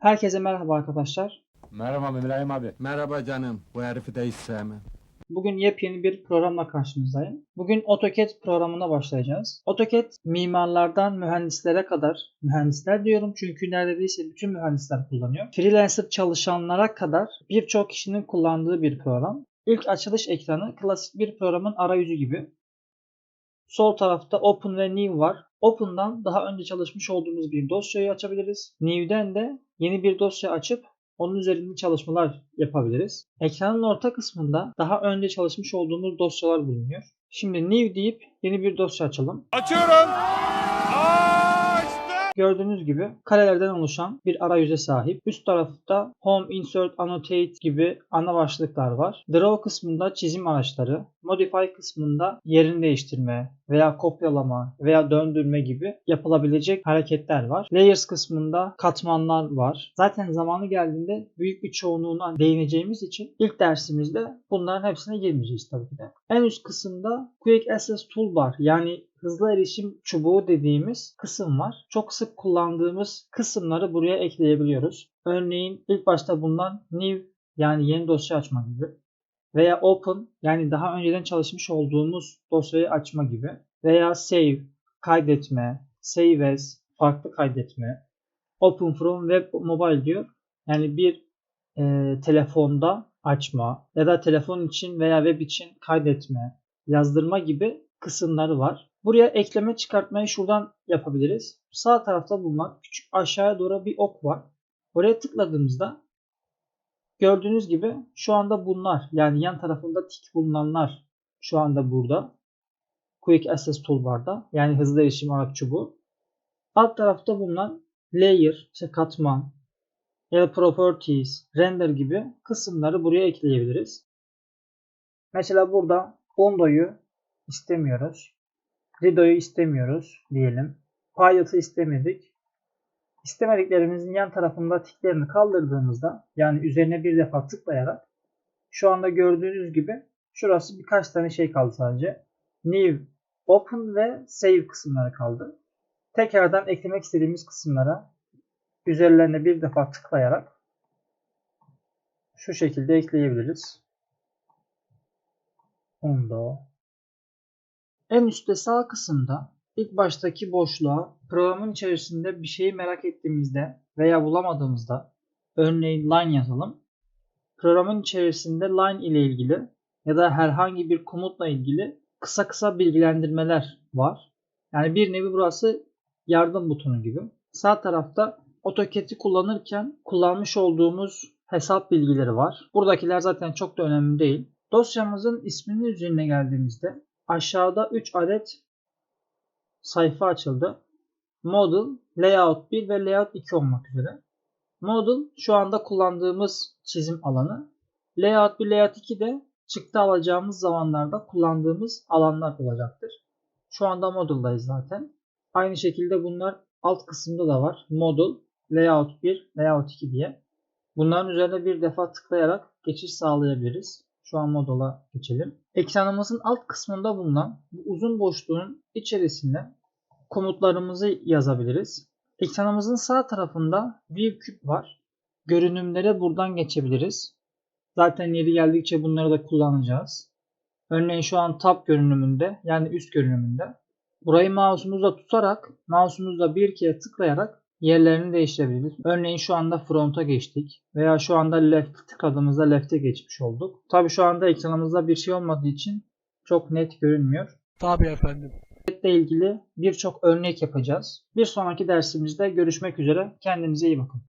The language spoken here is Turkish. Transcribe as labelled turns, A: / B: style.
A: Herkese merhaba arkadaşlar.
B: Merhaba İbrahim abi. Merhaba canım. Bu herifi de hiç sevmem.
A: Bugün yepyeni bir programla karşınızdayım. Bugün AutoCAD programına başlayacağız. AutoCAD mimarlardan mühendislere kadar, mühendisler diyorum çünkü neredeyse bütün mühendisler kullanıyor. Freelancer çalışanlara kadar birçok kişinin kullandığı bir program. İlk açılış ekranı klasik bir programın arayüzü gibi. Sol tarafta Open ve New var. Open'dan daha önce çalışmış olduğumuz bir dosyayı açabiliriz. New'den de yeni bir dosya açıp onun üzerinde çalışmalar yapabiliriz. Ekranın orta kısmında daha önce çalışmış olduğumuz dosyalar bulunuyor. Şimdi New deyip yeni bir dosya açalım.
B: Açıyorum.
A: Gördüğünüz gibi karelerden oluşan bir arayüze sahip. Üst tarafta Home, Insert, Annotate gibi ana başlıklar var. Draw kısmında çizim araçları, Modify kısmında yerini değiştirme veya kopyalama veya döndürme gibi yapılabilecek hareketler var. Layers kısmında katmanlar var. Zaten zamanı geldiğinde büyük bir çoğunluğuna değineceğimiz için ilk dersimizde bunların hepsine girmeyeceğiz tabii ki de. En üst kısımda Quick Access Toolbar yani hızlı erişim çubuğu dediğimiz kısım var. Çok sık kullandığımız kısımları buraya ekleyebiliyoruz. Örneğin ilk başta bulunan new yani yeni dosya açma gibi veya open yani daha önceden çalışmış olduğumuz dosyayı açma gibi veya save kaydetme, save as farklı kaydetme, open from web mobile diyor. Yani bir e, telefonda açma ya da telefon için veya web için kaydetme, yazdırma gibi kısımları var. Buraya ekleme çıkartmayı şuradan yapabiliriz. Sağ tarafta bulunan küçük aşağıya doğru bir ok var. Oraya tıkladığımızda gördüğünüz gibi şu anda bunlar yani yan tarafında tik bulunanlar şu anda burada. Quick Access Toolbar'da yani hızlı erişim araç çubuğu. Alt tarafta bulunan layer, işte katman ya properties, render gibi kısımları buraya ekleyebiliriz. Mesela burada Bondo'yu istemiyoruz. Rido'yu istemiyoruz diyelim. Pilot'ı istemedik. İstemediklerimizin yan tarafında tiklerini kaldırdığımızda yani üzerine bir defa tıklayarak şu anda gördüğünüz gibi şurası birkaç tane şey kaldı sadece. New, Open ve Save kısımları kaldı. Tekrardan eklemek istediğimiz kısımlara üzerlerine bir defa tıklayarak şu şekilde ekleyebiliriz. Undo, en üstte sağ kısımda ilk baştaki boşluğa programın içerisinde bir şeyi merak ettiğimizde veya bulamadığımızda örneğin line yazalım. Programın içerisinde line ile ilgili ya da herhangi bir komutla ilgili kısa kısa bilgilendirmeler var. Yani bir nevi burası yardım butonu gibi. Sağ tarafta AutoCAD'i kullanırken kullanmış olduğumuz hesap bilgileri var. Buradakiler zaten çok da önemli değil. Dosyamızın isminin üzerine geldiğimizde aşağıda 3 adet sayfa açıldı. Model, Layout 1 ve Layout 2 olmak üzere. Model şu anda kullandığımız çizim alanı. Layout 1, Layout 2 de çıktı alacağımız zamanlarda kullandığımız alanlar olacaktır. Şu anda Model'dayız zaten. Aynı şekilde bunlar alt kısımda da var. Model, Layout 1, Layout 2 diye. Bunların üzerine bir defa tıklayarak geçiş sağlayabiliriz. Şu an modula geçelim. Ekranımızın alt kısmında bulunan bu uzun boşluğun içerisine komutlarımızı yazabiliriz. Ekranımızın sağ tarafında View Cube var. Görünümlere buradan geçebiliriz. Zaten yeri geldikçe bunları da kullanacağız. Örneğin şu an Tab görünümünde yani üst görünümünde. Burayı mouse'umuzla tutarak mouse'umuzla bir kere tıklayarak yerlerini değiştirebiliriz. Örneğin şu anda front'a geçtik veya şu anda left tıkladığımızda left'e geçmiş olduk. Tabi şu anda ekranımızda bir şey olmadığı için çok net görünmüyor.
C: Tabii efendim.
A: ile ilgili birçok örnek yapacağız. Bir sonraki dersimizde görüşmek üzere. Kendinize iyi bakın.